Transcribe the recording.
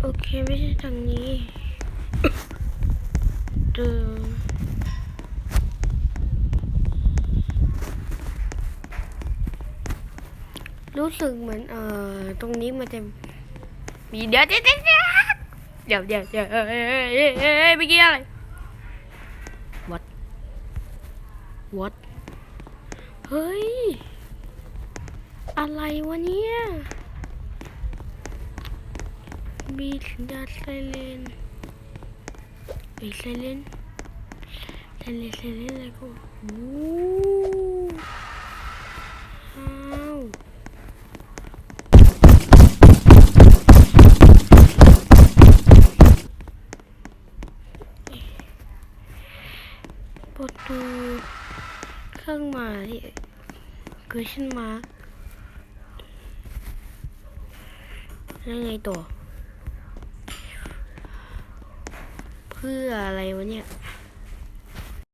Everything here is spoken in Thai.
โอเคไม่ใช่ทางนี้เจอรู้สึกเหมือนเอ่อตรงนี้มันจะมีเดี๋ยวเดี๋ยวเดี๋ยวเดี๋ยวเดี๋ยวเดี๋ยวเอ้ยเอ้ยเอ้ยเอ้ยเอ้ยเมื่อกี้อะไร what what เฮ้ย อะไรวะเนี่ย มีสัญญาณไซเรนมีไซเรนไซเรนไซเรนอะไรก็โอ้อ้าวประตูเครื่องหมาย question mark แล้วไงต่อ เพื่ออะไรวะเนี่ย